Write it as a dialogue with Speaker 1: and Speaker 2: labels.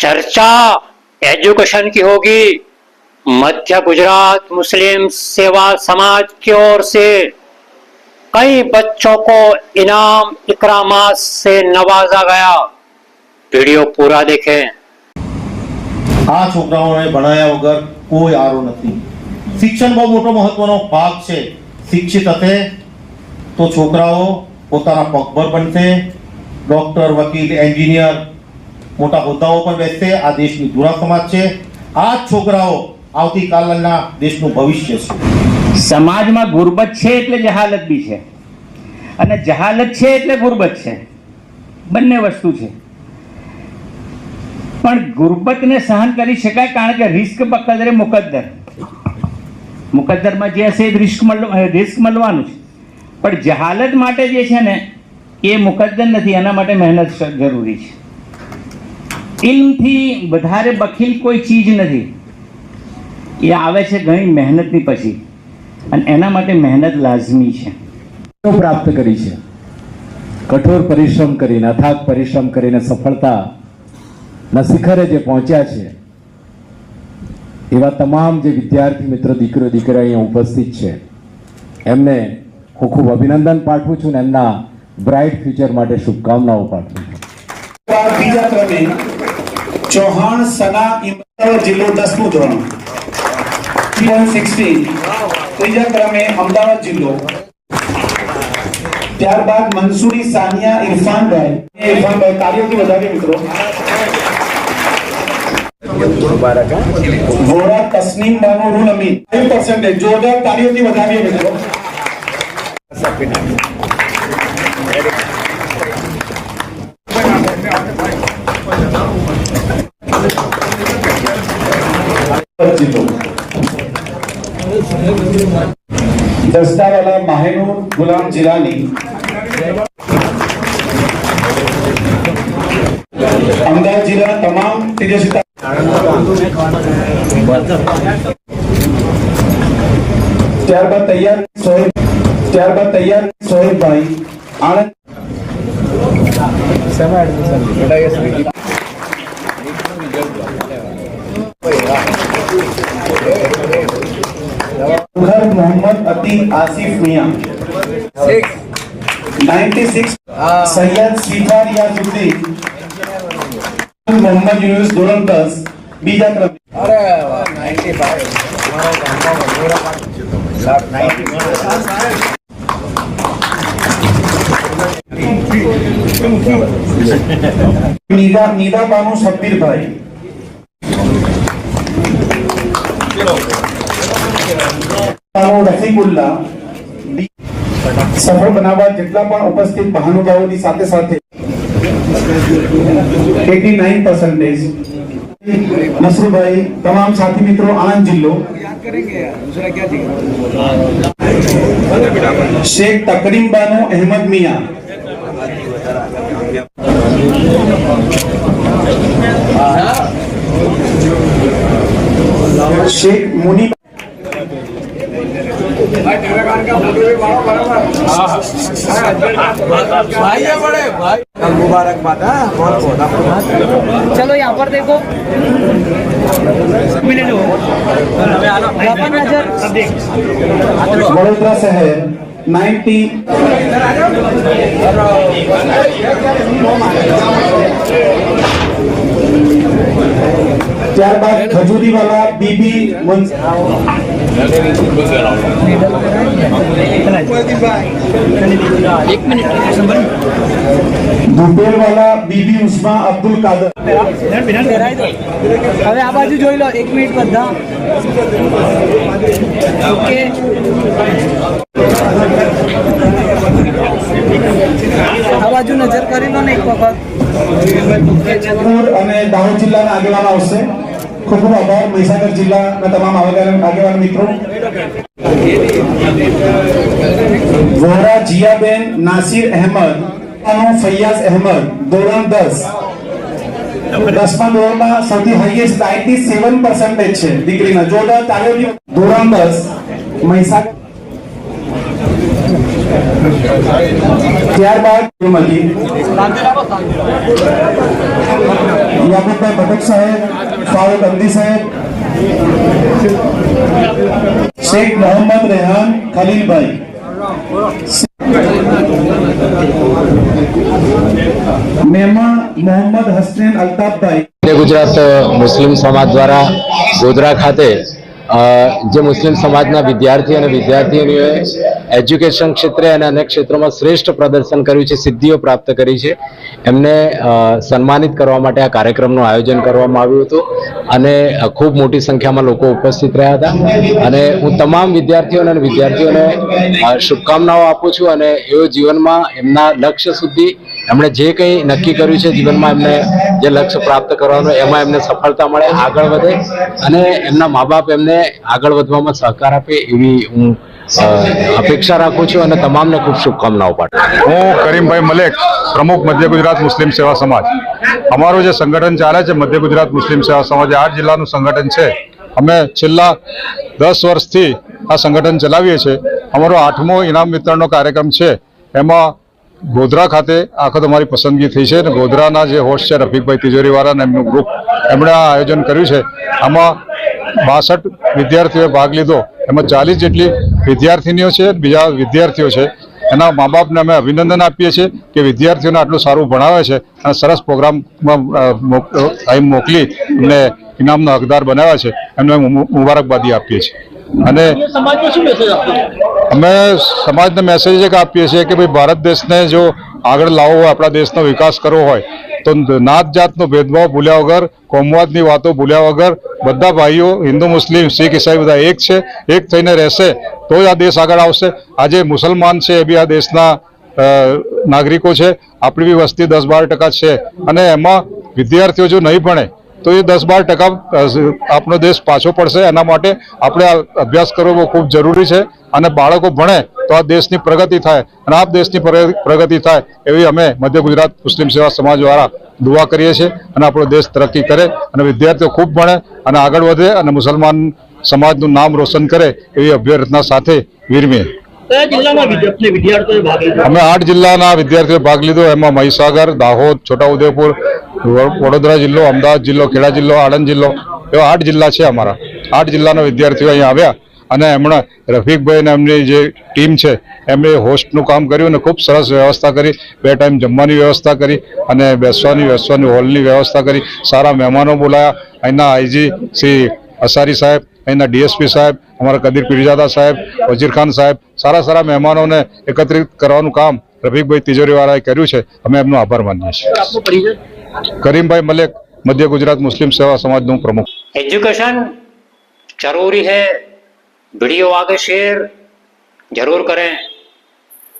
Speaker 1: चर्चा एजुकेशन की होगी मध्य गुजरात मुस्लिम सेवा समाज की ओर से कई बच्चों को इनाम इकरामात से नवाजा गया वीडियो पूरा देखें
Speaker 2: આ છોકરાઓને ભણાયા વગર કોઈ આરો નથી શિક્ષણ બહુ મોટો મહત્વનો ભાગ છે શિક્ષિત હશે તો છોકરાઓ પોતાના પગભર બનશે ડોક્ટર વકીલ એન્જિનિયર મોટા હોદ્દાઓ પર બેસશે, આ દેશની ધુરા સમાજ છે. આ છોકરાઓ આવતીકાલના દેશનું ભવિષ્ય છે.
Speaker 3: સમાજમાં ગુરબત છે એટલે જહાલત બી છે. અને જહાલત છે એટલે ગુરબત છે. બંને વસ્તુ છે. પણ ગુરબતને સહન કરી શકાય કારણ કે રિસ્ક બકદરે મુકદ્દર. મુકદ્દરમાં જે હશે એ રિસ્ક રિસ્ક મળવાનું છે. પણ જહાલત માટે જે છે ને, એ મુકદ્દર નથી. એના માટે મહેનત જરૂરી છે. ઇલ્મથી વધારે બખીલ કોઈ ચીજ નથી. એ આવે છે ઘણી મહેનતની પછી. અને એના માટે મહેનત લાઝમી છે.
Speaker 4: પ્રાપ્ત કરી છે. કઠોર પરિશ્રમ કરીને અથાગ પરિશ્રમ કરીને સફળતાના શિખરે જે પહોંચ્યા છે એવા તમામ જે વિદ્યાર્થી મિત્રો દીકરો દીકરા અહીંયા ઉપસ્થિત છે. એમને હું ખૂબ અભિનંદન પાઠવું છું ને એમના બ્રાઇટ ફ્યુચર માટે શુભકામનાઓ પાઠવું છું.
Speaker 5: બીજા ક્રમે ચૌહાણ સના ઇમદાવાદ જિલ્લો દસમું ધોરણ સિક્સટીન ત્રીજા ક્રમે અમદાવાદ જિલ્લો ત્યારબાદ મંસૂરી સાનિયા ઇરફાનભાઈ એ ઇરફાનભાઈ તાળીઓથી વધાવીએ મિત્રો વોરા તસ્નીમ બાનો રૂલ અમીન 5% જોરદાર તાળીઓથી વધાવીએ મિત્રો જિલ્લો દસ્તાવાલા માહેનૂર ગુલામ જિલાની. અમદાવાદ જિલ્લા તમામ તેજસ્વી ત્યારબાદ તૈયાર સોહેબ ત્યારબાદ તૈયાર સોહેબભાઈ આણંદ. मोहम्मद अती आसिफ मियां 96 सैयद सीफा रियाजुद्दीन मोहम्मद यूनुस धोरण दस બીજા ક્રમે નીદા નીદા બાનુ શબ્બીરભાઈ બાનુ ડી- સફળ બનાવવા જેટલા પણ ઉપસ્થિત મહાનુભાવોની સાથે સાથે 89 પર્સન્ટેજ. નસરુભાઈ, તમામ સાથી મિત્રો, આણંદ જિલ્લો. શેખ તકરીમ બાનો અહેમદ મિયા. શેખ મુની
Speaker 6: चलो यहाँ पर देखो मिनट हो यहाँ पर नजर अब देख
Speaker 5: વડોદરા શહેર 90 ત્યારબાદ ખજૂરીવાલા બીબી દુપેરવાલા બીબી ઉસ્મા અબ્દુલ કાદર.
Speaker 6: હવે આ બાજુ જોઈ લો એક મિનિટ બધા. ઓકે. આ બાજુ નજર કરી લો ને એક વખત.
Speaker 5: અને દાહોદ જિલ્લાના આગેવાન આવશે. ખૂબ ખૂબ આભાર મહીસાગર જિલ્લાના તમામ આગેવાન મિત્રો. વોરા જીયાબેન નાસિર અહેમદ ફૈયાઝ અહેમદ ધોરણ દસ. દસમા ધોરણમાં સૌથી હાઈએસ્ટ નાઇન્ટી સેવન પર્સન્ટેજ છે. દીકરીના જોરદાર તાળીઓથી ધોરણ દસ. મહીસાગર ત્યારબાદ યાકુબભાઈ ભટક સાહેબ ફારૂક અંદી સાહેબ શેખ મોહમ્મદ રેહાન ખલીલભાઈ મહેમાન મોહમ્મદ હસનેન અલ્તાફભાઈ
Speaker 4: મધ્ય ગુજરાત મુસ્લિમ સમાજ દ્વારા ગોધરા ખાતે અ, જે મુસ્લિમ સમાજના વિદ્યાર્થી અને વિદ્યાર્થીઓએ એજ્યુકેશન ક્ષેત્રે અને અનેક ક્ષેત્રોમાં શ્રેષ્ઠ પ્રદર્શન કર્યું છે, સિદ્ધિઓ પ્રાપ્ત કરી છે. એમને સન્માનિત કરવા માટે આ કાર્યક્રમનું આયોજન કરવામાં આવ્યું હતું અને ખૂબ મોટી સંખ્યામાં લોકો ઉપસ્થિત રહ્યા હતા. અને હું તમામ વિદ્યાર્થીઓને અને વિદ્યાર્થીઓને શુભકામનાઓ આપું છું અને એઓ જીવનમાં એમના લક્ષ્ય સુધી એમણે જે કંઈ નક્કી કર્યું છે જીવનમાં એમને જે લક્ષ્ય પ્રાપ્ત કરવાનું એમાં એમને સફળતા મળે, આગળ વધે અને એમના મા બાપ એમને આગળ વધવામાં સહકાર આપે એવી હું અપેક્ષા રાખું છું અને તમામને ખૂબ શુભકામનાઓ પાઠવું
Speaker 7: હું કરીમભાઈ મલેક, પ્રમુખ મધ્ય ગુજરાત મુસ્લિમ સેવા સમાજ. અમારું જે સંગઠન ચાલે છે મધ્ય ગુજરાત મુસ્લિમ સેવા સમાજ આઠ જિલ્લાનું સંગઠન છે. અમે છેલ્લા દસ વર્ષથી આ સંગઠન ચલાવીએ છીએ. અમારો આઠમો ઇનામ વિતરણનો કાર્યક્રમ છે. એમાં ગોધરા ખાતે આખો તમારી પસંદગી થઈ છે અને ગોધરાના જે હોસ્ટ છે રફીકભાઈ તિજોરીવાળાને એમનું ગ્રુપ એમણે આ આયોજન કર્યું છે. આમાં બાસઠ વિદ્યાર્થીઓએ ભાગ લીધો. એમાં ચાલીસ જેટલી વિદ્યાર્થીનીઓ છે, બીજા વિદ્યાર્થીઓ છે. એના મા બાપને અમે અભિનંદન આપીએ છીએ કે વિદ્યાર્થીઓને આટલું સારું ભણાવે છે અને સરસ પ્રોગ્રામમાં અહીં મોકલી એમને ઇનામનો હકદાર બનાવ્યા છે. એમને મુબારકબાદી આપીએ છીએ. અને અમે સમાજને મેસેજ એક આપીએ છીએ કે ભાઈ ભારત દેશને જો આગળ લાવવો હોય આપણા દેશનો વિકાસ કરવો હોય તો નાત જાતનો ભેદભાવ ભૂલ્યા વગર કોમવાદની વાતો ભૂલ્યા વગર બધા ભાઈઓ હિન્દુ મુસ્લિમ શીખ ઈસાઈ બધા એક છે એક થઈને રહેશે તો જ આ દેશ આગળ આવશે. આજે મુસલમાન છે એ બી આ દેશના નાગરિકો છે આપણી બી વસ્તી દસ બાર ટકા છે. અને એમાં વિદ્યાર્થીઓ જો નહીં ભણે તો એ દસ બાર ટકા આપણો દેશ પાછો પડશે. એના માટે આપણે અભ્યાસ કરવો ખૂબ જરૂરી છે અને બાળકો ભણે તો આ દેશની પ્રગતિ થાય અને આ દેશની પ્રગતિ થાય એવી અમે મધ્ય ગુજરાત મુસ્લિમ સેવા સમાજ દ્વારા દુઆ કરીએ છીએ અને આપણો દેશ તરક્કી કરે અને વિદ્યાર્થીઓ ખૂબ ભણે અને આગળ વધે અને મુસલમાન સમાજનું નામ રોશન કરે એવી અભ્યર્થના સાથે વિરમીએ. અમે આઠ જિલ્લાના વિદ્યાર્થીઓએ ભાગ લીધો. એમાં મહીસાગર દાહોદ છોટાઉદેપુર વડોદરા જિલ્લો, અમદાવાદ જિલ્લો, ખેડા જિલ્લો, આણંદ જિલ્લો, એવા આઠ જિલ્લા છે અમારા. આઠ જિલ્લાના વિદ્યાર્થીઓ અહીંયા આવ્યા અને એમણે રફીકભાઈ અને એમની જે ટીમ છે, એમણે હોસ્ટનું કામ કર્યું અને ખૂબ સરસ વ્યવસ્થા કરી. બે ટાઈમ જમવાની વ્યવસ્થા કરી અને બેસવાની બેસવાની હોલની વ્યવસ્થા કરી. સારા મહેમાનો બોલાયા. અહીંના આઈજી શ્રી અસારી સાહેબ, અહીંના ડીએસપી સાહેબ, અમારા કદીર પીરજાદા સાહેબ વજીરખાન સાહેબ, સારા સારા મહેમાનોને એકત્રિત કરવાનું કામ રફીકભાઈ તિજોરીવાળાએ કર્યું છે. અમે એમનો આભાર માનીએ છીએ.
Speaker 6: આપનો પરિચય
Speaker 7: કરીમભાઈ મલેક મધ્ય ગુજરાત મુસ્લિમ સેવા સમાજનું પ્રમુખ
Speaker 1: एजुकेशन जरूरी है वीडियो आगे शेयर जरूर करें